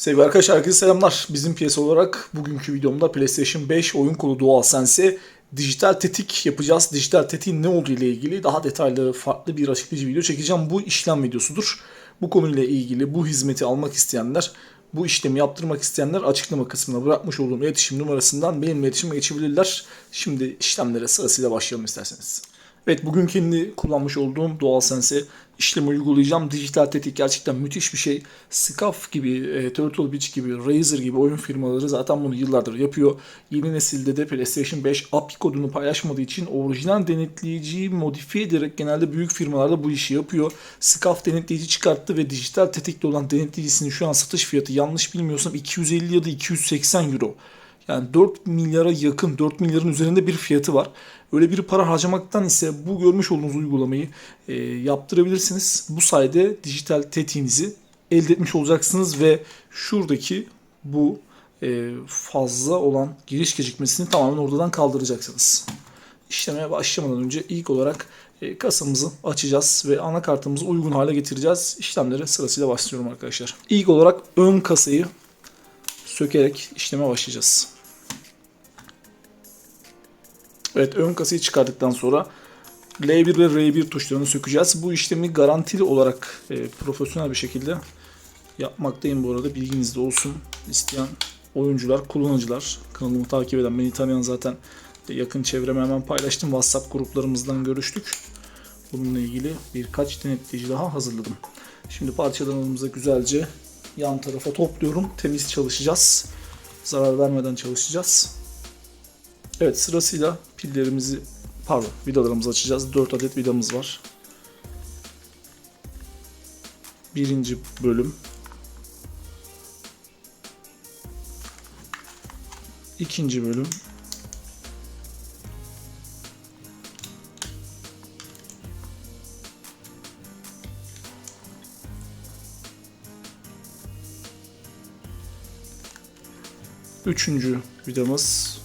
Sevgili arkadaşlar herkese selamlar. Bizim piyasa olarak bugünkü videomda PlayStation 5 oyun kolu DualSense'e dijital tetik yapacağız. Dijital tetiğin ne olduğu ile ilgili daha detaylı farklı bir açıklayıcı video çekeceğim. Bu işlem videosudur. Bu konuyla ilgili bu hizmeti almak isteyenler, bu işlemi yaptırmak isteyenler açıklama kısmına bırakmış olduğum iletişim numarasından benimle iletişime geçebilirler. Şimdi işlemlere sırasıyla başlayalım isterseniz. Evet bugün kendi kullanmış olduğum DualSense'e işlemi uygulayacağım. Dijital tetik gerçekten müthiş bir şey. Scaf gibi, e, Turtle Beach gibi, Razer gibi oyun firmaları zaten bunu yıllardır yapıyor. Yeni nesilde de PlayStation 5 API kodunu paylaşmadığı için orijinal denetleyiciyi modifiye ederek genelde büyük firmalarda bu işi yapıyor. Scaf denetleyici çıkarttı ve dijital tetikli olan denetleyicisinin şu an satış fiyatı yanlış bilmiyorsam 250 ya da 280 euro. Yani 4 milyara yakın, 4 milyarın üzerinde bir fiyatı var. Öyle bir para harcamaktan ise bu görmüş olduğunuz uygulamayı e, yaptırabilirsiniz. Bu sayede dijital tetiğinizi elde etmiş olacaksınız ve şuradaki bu e, fazla olan giriş gecikmesini tamamen oradan kaldıracaksınız. İşlemeye başlamadan önce ilk olarak e, kasamızı açacağız ve anakartımızı uygun hale getireceğiz. İşlemlere sırasıyla başlıyorum arkadaşlar. İlk olarak ön kasayı sökerek işleme başlayacağız. Evet ön kasayı çıkardıktan sonra L1 ve R1 tuşlarını sökeceğiz. Bu işlemi garantili olarak e, profesyonel bir şekilde yapmaktayım bu arada. Bilginizde olsun. İsteyen oyuncular, kullanıcılar, kanalımı takip eden, beni tanıyan zaten yakın çevreme hemen paylaştım. WhatsApp gruplarımızdan görüştük. Bununla ilgili birkaç denetleyici daha hazırladım. Şimdi parçalarımızı güzelce yan tarafa topluyorum. Temiz çalışacağız. Zarar vermeden çalışacağız. Evet sırasıyla pillerimizi pardon vidalarımızı açacağız. 4 adet vidamız var. Birinci bölüm. İkinci bölüm. Üçüncü vidamız.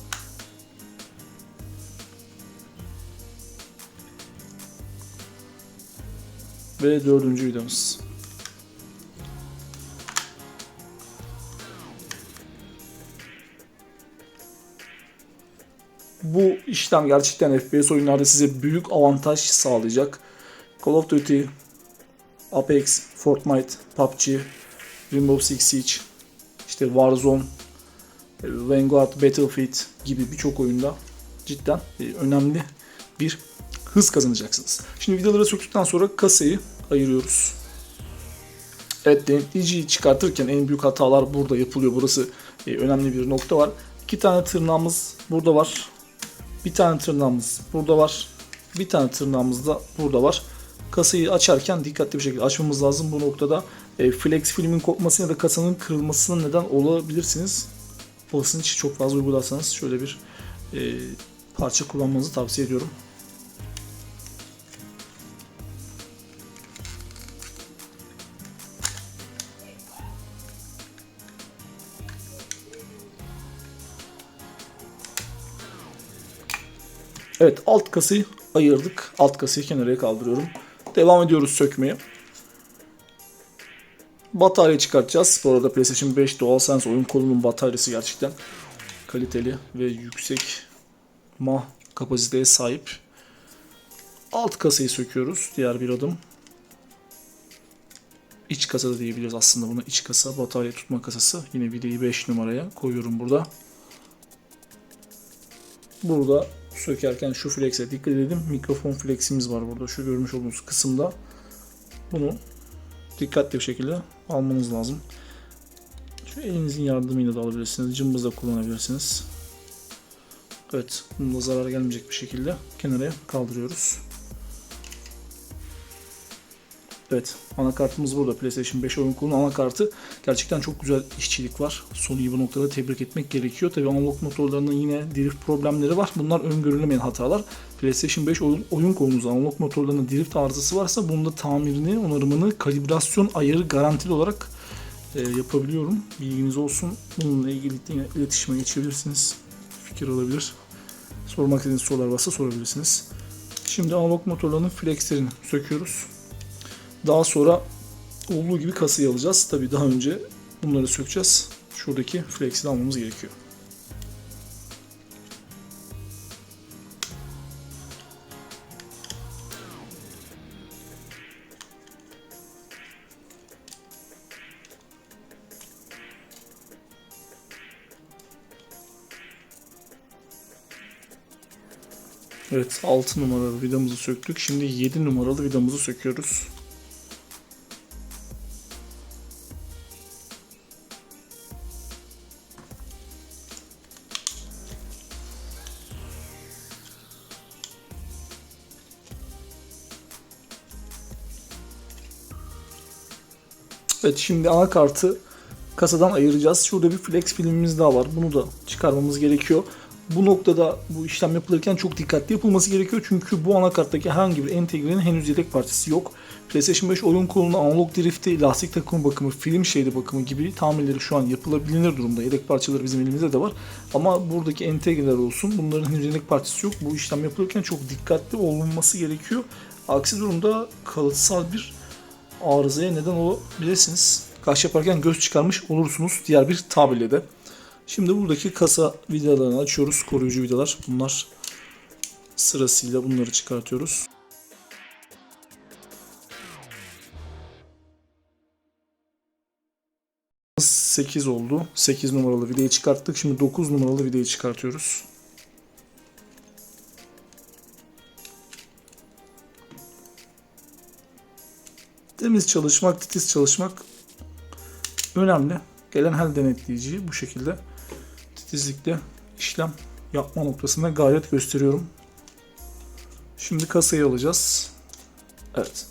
Ve dördüncü vidamız. Bu işlem gerçekten FPS oyunlarda size büyük avantaj sağlayacak. Call of Duty, Apex, Fortnite, PUBG, Rainbow Six Siege, işte Warzone, Vanguard, Battlefield gibi birçok oyunda cidden e, önemli bir hız kazanacaksınız. Şimdi vidaları söktükten sonra kasayı ayırıyoruz. Evet denetleyiciyi çıkartırken en büyük hatalar burada yapılıyor. Burası e, önemli bir nokta var. İki tane tırnağımız burada var. Bir tane tırnağımız burada var. Bir tane tırnağımız da burada var. Kasayı açarken dikkatli bir şekilde açmamız lazım. Bu noktada e, flex filmin kopması ya da kasanın kırılmasına neden olabilirsiniz basınç çok fazla uygularsanız şöyle bir e, parça kullanmanızı tavsiye ediyorum. Evet alt kasayı ayırdık. Alt kasayı kenara kaldırıyorum. Devam ediyoruz sökmeye. Batarya çıkartacağız. Bu arada PlayStation 5 DualSense oyun kolunun bataryası gerçekten kaliteli ve yüksek mah kapasiteye sahip. Alt kasayı söküyoruz. Diğer bir adım. İç kasa da diyebiliriz aslında buna. İç kasa, batarya tutma kasası. Yine videoyu 5 numaraya koyuyorum burada. Burada sökerken şu flex'e dikkat edin. Mikrofon flex'imiz var burada. Şu görmüş olduğunuz kısımda. Bunu dikkatli bir şekilde almanız lazım. Şu elinizin yardımıyla da alabilirsiniz. Cımbızla kullanabilirsiniz. Evet, bunda zarar gelmeyecek bir şekilde kenara kaldırıyoruz. Evet, anakartımız burada. PlayStation 5 oyun kolunun anakartı. Gerçekten çok güzel işçilik var. Sony'yi bu noktada tebrik etmek gerekiyor. Tabii analog motorlarının yine drift problemleri var. Bunlar öngörülemeyen hatalar. PlayStation 5 oyun, oyun kolunuzda analog motorlarının drift arızası varsa bunun da tamirini, onarımını, kalibrasyon ayarı garantili olarak e, yapabiliyorum. Bilginiz olsun. Bununla ilgili yine iletişime geçebilirsiniz. Fikir alabilir. Sormak istediğiniz sorular varsa sorabilirsiniz. Şimdi analog motorlarının flexlerini söküyoruz. Daha sonra olduğu gibi kasayı alacağız. Tabii daha önce bunları sökeceğiz. Şuradaki flex'i almamız gerekiyor. Evet 6 numaralı vidamızı söktük. Şimdi 7 numaralı vidamızı söküyoruz. Evet şimdi anakartı kasadan ayıracağız. Şurada bir flex filmimiz daha var. Bunu da çıkarmamız gerekiyor. Bu noktada bu işlem yapılırken çok dikkatli yapılması gerekiyor. Çünkü bu anakarttaki herhangi bir entegrenin henüz yedek parçası yok. PlayStation 5 oyun kolunda analog drifti, lastik takım bakımı, film şeridi bakımı gibi tamirleri şu an yapılabilir durumda. Yedek parçaları bizim elimizde de var. Ama buradaki entegreler olsun bunların henüz yedek parçası yok. Bu işlem yapılırken çok dikkatli olunması gerekiyor. Aksi durumda kalıtsal bir arızaya neden olabilirsiniz. Kaş yaparken göz çıkarmış olursunuz diğer bir tabirle de. Şimdi buradaki kasa vidalarını açıyoruz. Koruyucu vidalar. Bunlar sırasıyla bunları çıkartıyoruz. Sekiz oldu. 8 numaralı vidayı çıkarttık. Şimdi 9 numaralı vidayı çıkartıyoruz. Temiz çalışmak, titiz çalışmak önemli. Gelen her denetleyiciyi bu şekilde titizlikle işlem yapma noktasında gayret gösteriyorum. Şimdi kasayı alacağız. Evet.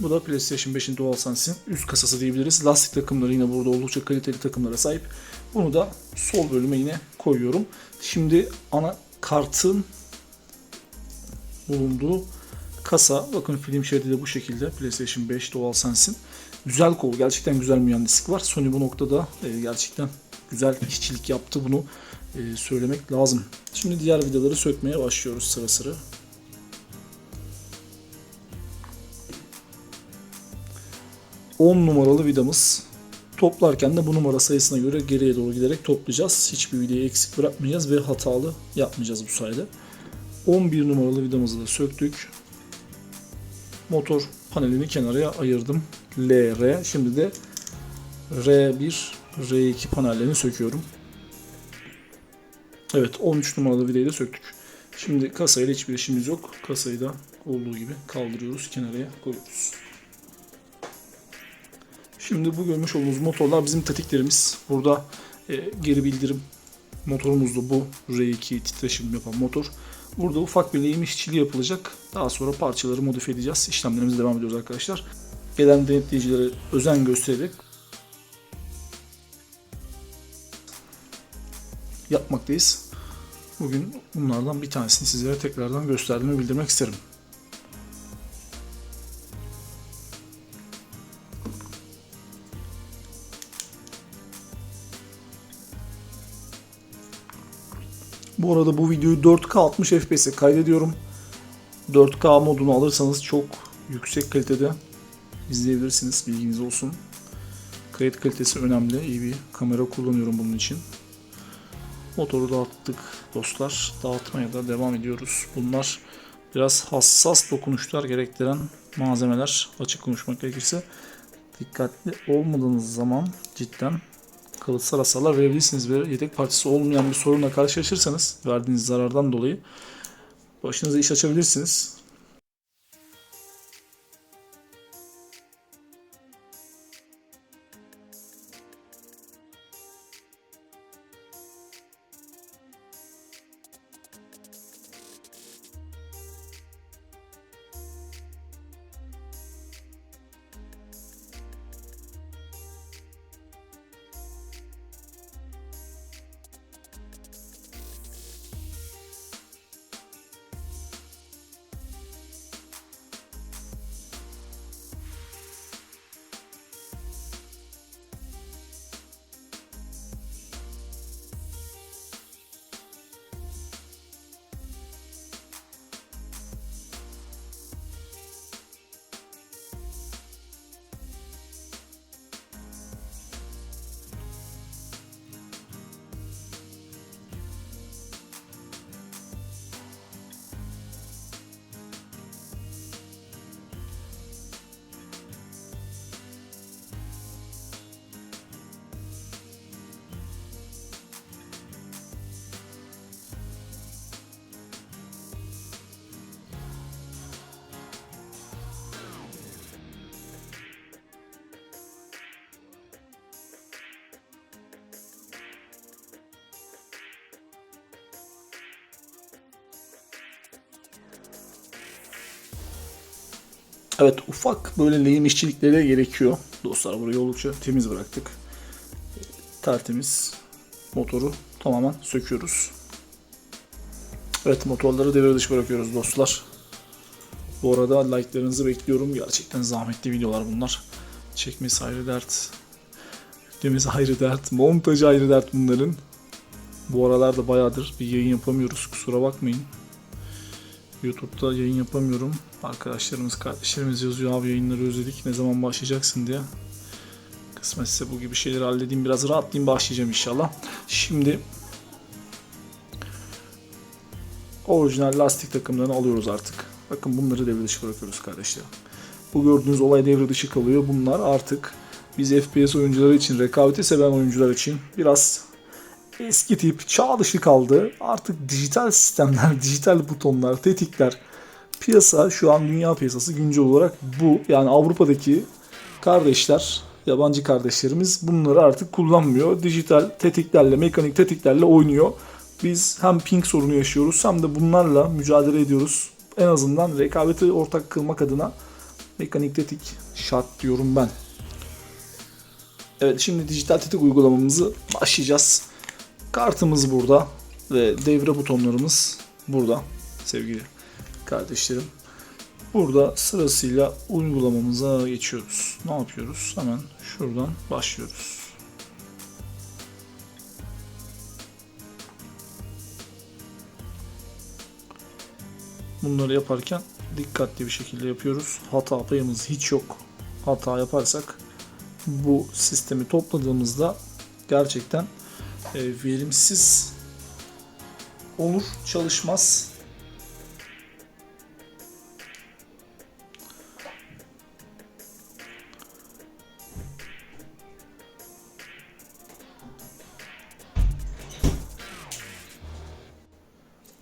Bu da PlayStation 5'in DualSense'in üst kasası diyebiliriz. Lastik takımları yine burada oldukça kaliteli takımlara sahip. Bunu da sol bölüme yine koyuyorum. Şimdi ana kartın bulunduğu kasa. Bakın film şeridi de bu şekilde PlayStation 5 DualSense'in. Güzel kol. Gerçekten güzel mühendislik var. Sony bu noktada e, gerçekten güzel işçilik yaptı. Bunu e, söylemek lazım. Şimdi diğer vidaları sökmeye başlıyoruz sıra sıra. On numaralı vidamız. Toplarken de bu numara sayısına göre geriye doğru giderek toplayacağız. Hiçbir vidayı eksik bırakmayacağız ve hatalı yapmayacağız bu sayede. 11 numaralı vidamızı da söktük. Motor panelini kenarıya ayırdım. LR. Şimdi de R1, R2 panellerini söküyorum. Evet 13 numaralı vidayı da söktük. Şimdi kasayla hiçbir işimiz yok. Kasayı da olduğu gibi kaldırıyoruz. Kenarıya koyuyoruz. Şimdi bu görmüş olduğunuz motorlar bizim tetiklerimiz. Burada e, geri bildirim motorumuz da bu. R2 titreşim yapan motor. Burada ufak bir lehim işçiliği yapılacak. Daha sonra parçaları modifiye edeceğiz. İşlemlerimize devam ediyoruz arkadaşlar. Gelen denetleyicilere özen göstererek yapmaktayız. Bugün bunlardan bir tanesini sizlere tekrardan gösterdiğimi bildirmek isterim. Bu arada bu videoyu 4K 60 FPS'e kaydediyorum. 4K modunu alırsanız çok yüksek kalitede izleyebilirsiniz. Bilginiz olsun. Kayıt kalitesi önemli. İyi bir kamera kullanıyorum bunun için. Motoru dağıttık dostlar. Dağıtmaya da devam ediyoruz. Bunlar biraz hassas dokunuşlar gerektiren malzemeler. Açık konuşmak gerekirse dikkatli olmadığınız zaman cidden kalıtsal hasarlar verebilirsiniz ve yedek parçası olmayan bir sorunla karşılaşırsanız verdiğiniz zarardan dolayı başınıza iş açabilirsiniz. Evet ufak böyle lehim işçilikleri de gerekiyor. Dostlar burayı oldukça temiz bıraktık. Tertemiz motoru tamamen söküyoruz. Evet motorları devre dışı bırakıyoruz dostlar. Bu arada like'larınızı bekliyorum. Gerçekten zahmetli videolar bunlar. Çekmesi ayrı dert. Yüklemesi ayrı dert. Montajı ayrı dert bunların. Bu aralarda bayağıdır bir yayın yapamıyoruz. Kusura bakmayın. YouTube'da yayın yapamıyorum. Arkadaşlarımız, kardeşlerimiz yazıyor abi yayınları özledik. Ne zaman başlayacaksın diye. Kısmetse bu gibi şeyleri halledeyim. Biraz rahatlayayım başlayacağım inşallah. Şimdi orijinal lastik takımlarını alıyoruz artık. Bakın bunları devre dışı bırakıyoruz kardeşlerim. Bu gördüğünüz olay devre dışı kalıyor. Bunlar artık biz FPS oyuncuları için, rekabeti seven oyuncular için biraz eski tip, çağ dışı kaldı. Artık dijital sistemler, dijital butonlar, tetikler, piyasa şu an dünya piyasası güncel olarak bu. Yani Avrupa'daki kardeşler, yabancı kardeşlerimiz bunları artık kullanmıyor. Dijital tetiklerle, mekanik tetiklerle oynuyor. Biz hem ping sorunu yaşıyoruz hem de bunlarla mücadele ediyoruz. En azından rekabeti ortak kılmak adına mekanik tetik şart diyorum ben. Evet şimdi dijital tetik uygulamamızı başlayacağız. Kartımız burada ve devre butonlarımız burada sevgili kardeşlerim. Burada sırasıyla uygulamamıza geçiyoruz. Ne yapıyoruz? Hemen şuradan başlıyoruz. Bunları yaparken dikkatli bir şekilde yapıyoruz. Hata payımız hiç yok. Hata yaparsak bu sistemi topladığımızda gerçekten verimsiz olur, çalışmaz.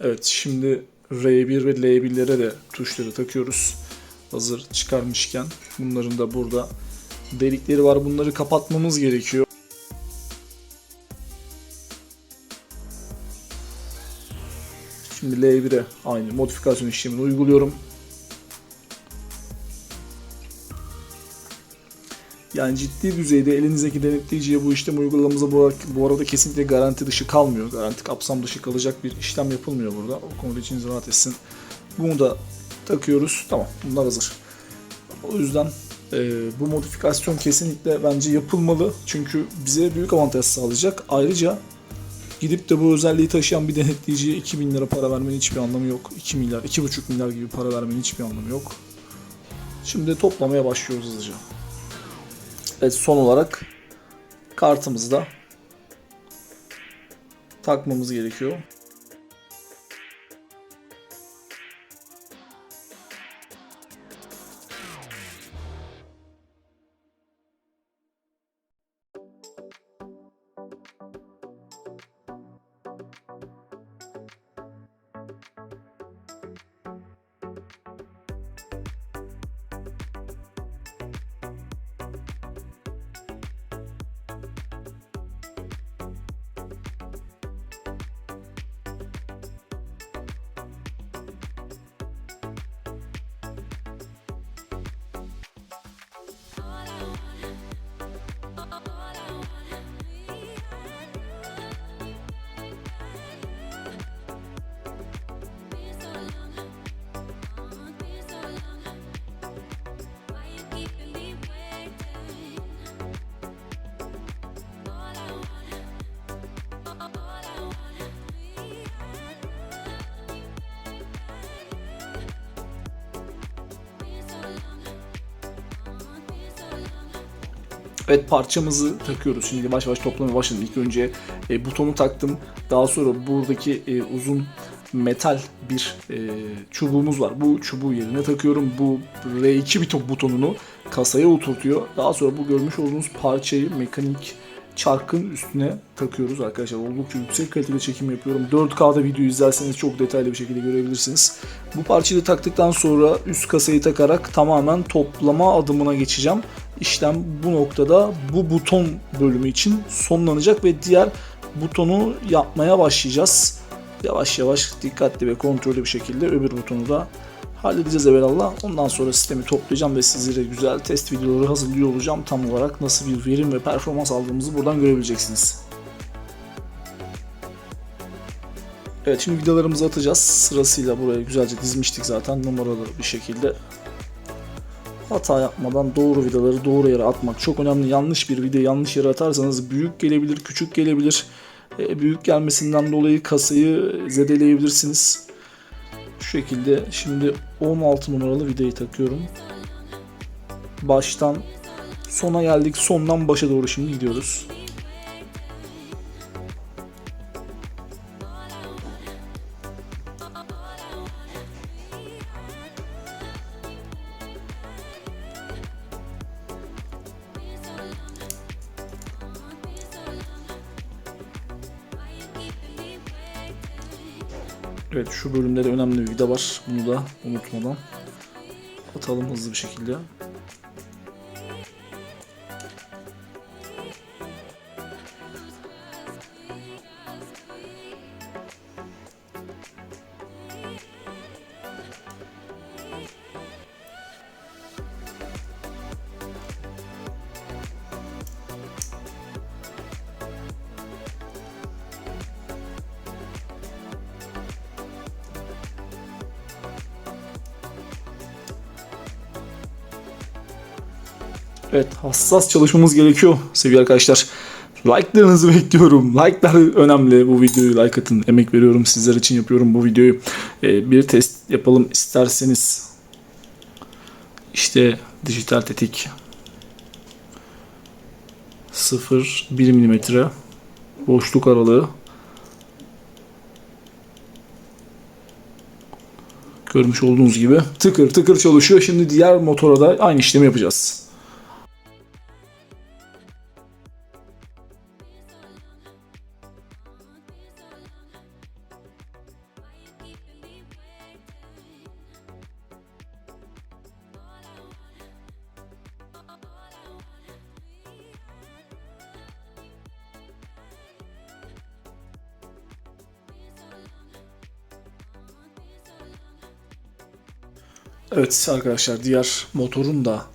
Evet şimdi R1 ve L1'lere de tuşları takıyoruz. Hazır çıkarmışken bunların da burada delikleri var. Bunları kapatmamız gerekiyor. Şimdi L1'e aynı modifikasyon işlemini uyguluyorum. Yani ciddi düzeyde elinizdeki denetleyiciye bu işlem uygulamamıza bu, arada kesinlikle garanti dışı kalmıyor. Garanti kapsam dışı kalacak bir işlem yapılmıyor burada. O konuda içiniz rahat etsin. Bunu da takıyoruz. Tamam bunlar hazır. O yüzden e, bu modifikasyon kesinlikle bence yapılmalı. Çünkü bize büyük avantaj sağlayacak. Ayrıca gidip de bu özelliği taşıyan bir denetleyiciye 2000 lira para vermenin hiçbir anlamı yok. 2 milyar, 2,5 milyar gibi para vermenin hiçbir anlamı yok. Şimdi toplamaya başlıyoruz hızlıca. Evet son olarak kartımızı da takmamız gerekiyor. Evet parçamızı takıyoruz. Şimdi yavaş yavaş toplamaya başladım. İlk önce e, butonu taktım. Daha sonra buradaki e, uzun metal bir e, çubuğumuz var. Bu çubuğu yerine takıyorum. Bu R2 buton butonunu kasaya oturtuyor. Daha sonra bu görmüş olduğunuz parçayı mekanik çarkın üstüne takıyoruz arkadaşlar. Oldukça yüksek kalitede çekim yapıyorum. 4K'da video izlerseniz çok detaylı bir şekilde görebilirsiniz. Bu parçayı da taktıktan sonra üst kasayı takarak tamamen toplama adımına geçeceğim. İşlem bu noktada bu buton bölümü için sonlanacak ve diğer butonu yapmaya başlayacağız. Yavaş yavaş dikkatli ve kontrollü bir şekilde öbür butonu da halledeceğiz evvelallah. Ondan sonra sistemi toplayacağım ve sizlere güzel test videoları hazırlıyor olacağım. Tam olarak nasıl bir verim ve performans aldığımızı buradan görebileceksiniz. Evet şimdi vidalarımızı atacağız. Sırasıyla buraya güzelce dizmiştik zaten numaralı bir şekilde. Hata yapmadan doğru vidaları doğru yere atmak çok önemli. Yanlış bir vida yanlış yere atarsanız büyük gelebilir, küçük gelebilir. E, büyük gelmesinden dolayı kasayı zedeleyebilirsiniz. Şu şekilde şimdi 16 numaralı vidayı takıyorum. Baştan sona geldik. Sondan başa doğru şimdi gidiyoruz. Evet şu bölümde de önemli bir vida var. Bunu da unutmadan atalım hızlı bir şekilde. Evet hassas çalışmamız gerekiyor sevgili arkadaşlar. Like'larınızı bekliyorum. Like'lar önemli. Bu videoyu like atın. Emek veriyorum. Sizler için yapıyorum bu videoyu. Ee, bir test yapalım isterseniz. İşte dijital tetik. 0 1 milimetre boşluk aralığı. Görmüş olduğunuz gibi tıkır tıkır çalışıyor. Şimdi diğer motora da aynı işlemi yapacağız. Evet arkadaşlar diğer motorun da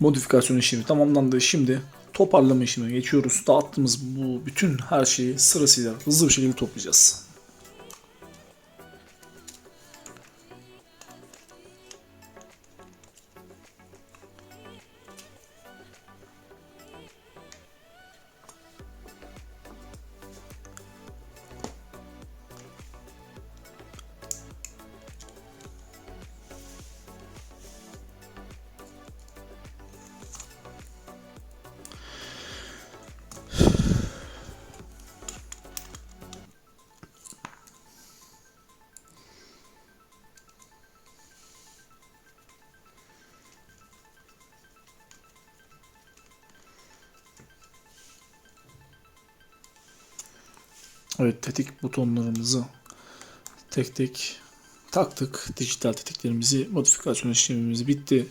modifikasyon işlemi tamamlandı. Şimdi toparlama işlemine geçiyoruz. Dağıttığımız bu bütün her şeyi sırasıyla hızlı bir şekilde toplayacağız. Evet tetik butonlarımızı tek tek taktık. Dijital tetiklerimizi, modifikasyon işlemimiz bitti.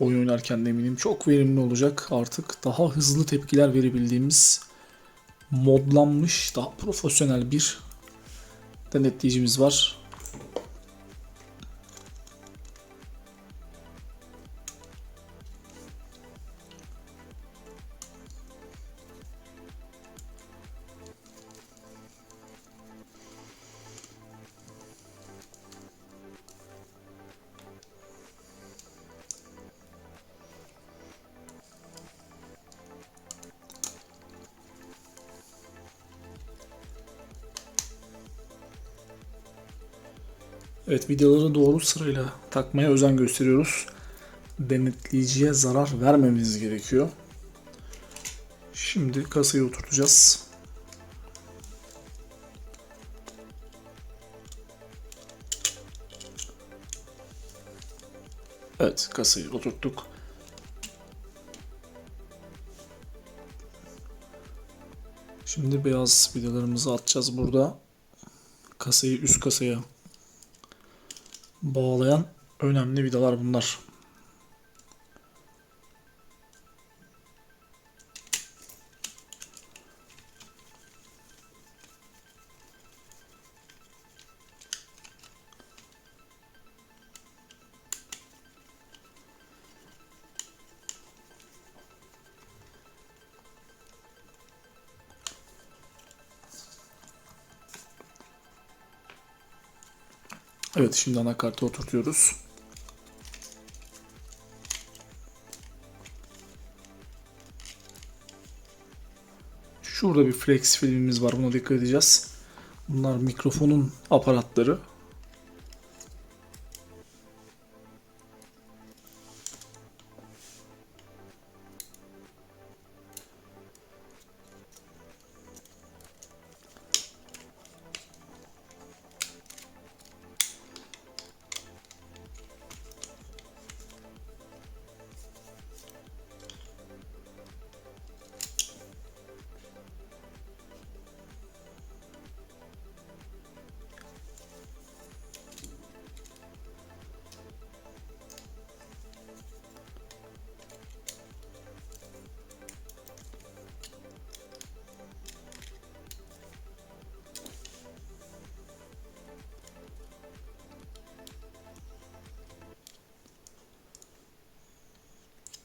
Oyun oynarken de eminim çok verimli olacak. Artık daha hızlı tepkiler verebildiğimiz modlanmış, daha profesyonel bir denetleyicimiz var. Evet videoları doğru sırayla takmaya özen gösteriyoruz. Denetleyiciye zarar vermemiz gerekiyor. Şimdi kasayı oturtacağız. Evet kasayı oturttuk. Şimdi beyaz vidalarımızı atacağız burada. Kasayı üst kasaya bağlayan önemli vidalar bunlar. Evet şimdi anakartı oturtuyoruz. Şurada bir flex filmimiz var. Buna dikkat edeceğiz. Bunlar mikrofonun aparatları.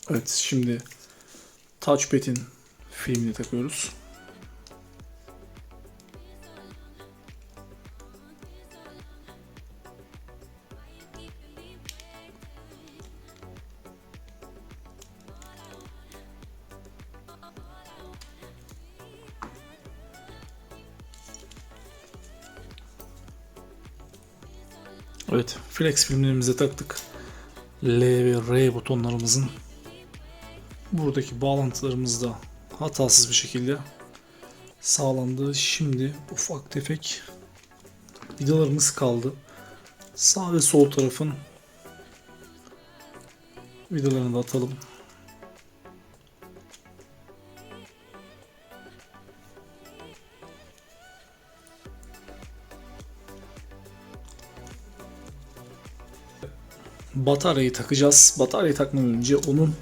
Evet şimdi touchpad'in filmini takıyoruz. Evet, flex filmlerimize taktık. L ve R butonlarımızın buradaki bağlantılarımız da hatasız bir şekilde sağlandı. Şimdi ufak tefek vidalarımız kaldı. Sağ ve sol tarafın vidalarını da atalım. Bataryayı takacağız. Bataryayı takmadan önce onun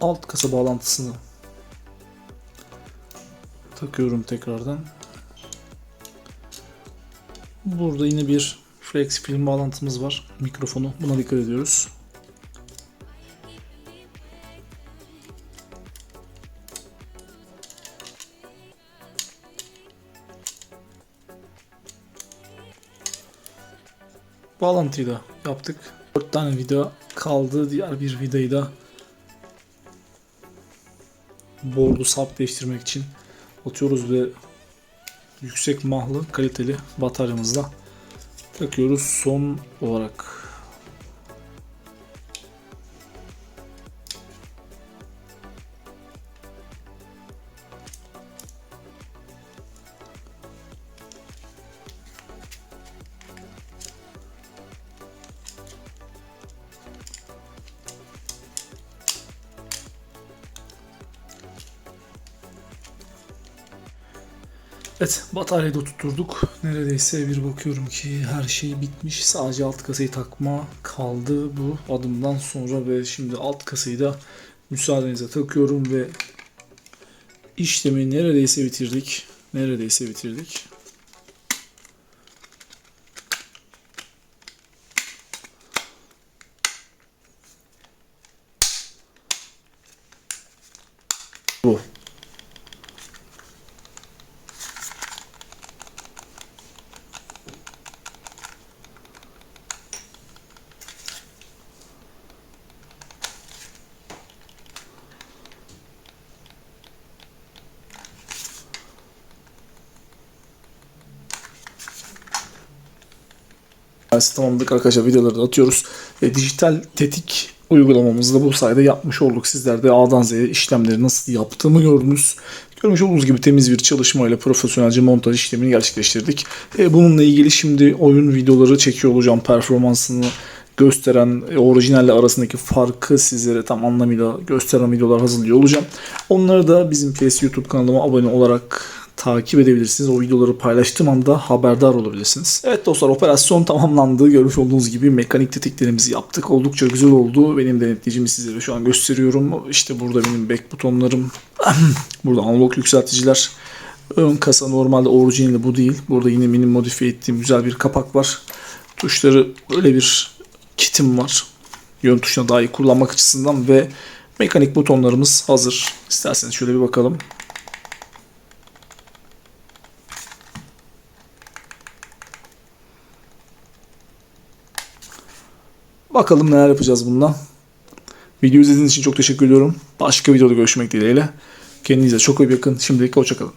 alt kasa bağlantısını takıyorum tekrardan. Burada yine bir flex film bağlantımız var. Mikrofonu. Buna dikkat ediyoruz. Bağlantıyı da yaptık. 4 tane vida kaldı. Diğer bir vidayı da board'u sabitleştirmek için atıyoruz ve yüksek mahlı kaliteli bataryamızla takıyoruz. Son olarak Evet bataryayı da tutturduk. Neredeyse bir bakıyorum ki her şey bitmiş. Sadece alt kasayı takma kaldı bu adımdan sonra ve şimdi alt kasayı da müsaadenizle takıyorum ve işlemi neredeyse bitirdik. Neredeyse bitirdik. Dersi tamamladık arkadaşlar videoları da atıyoruz. E, dijital tetik uygulamamızı da bu sayede yapmış olduk. Sizler de A'dan Z'ye işlemleri nasıl yaptığımı gördünüz. Görmüş olduğunuz gibi temiz bir çalışmayla profesyonelce montaj işlemini gerçekleştirdik. E, bununla ilgili şimdi oyun videoları çekiyor olacağım. Performansını gösteren e, orijinalle arasındaki farkı sizlere tam anlamıyla gösteren videolar hazırlıyor olacağım. Onları da bizim PS YouTube kanalıma abone olarak takip edebilirsiniz. O videoları paylaştığım anda haberdar olabilirsiniz. Evet dostlar operasyon tamamlandı. Görmüş olduğunuz gibi mekanik tetiklerimizi yaptık. Oldukça güzel oldu. Benim denetleyicimi sizlere şu an gösteriyorum. İşte burada benim back butonlarım. burada analog yükselticiler. Ön kasa normalde orijinali bu değil. Burada yine benim modifiye ettiğim güzel bir kapak var. Tuşları böyle bir kitim var. Yön tuşuna daha iyi kullanmak açısından ve mekanik butonlarımız hazır. İsterseniz şöyle bir bakalım. Bakalım neler yapacağız bununla. Video izlediğiniz için çok teşekkür ediyorum. Başka videoda görüşmek dileğiyle. Kendinize çok iyi bakın. Şimdilik hoşçakalın.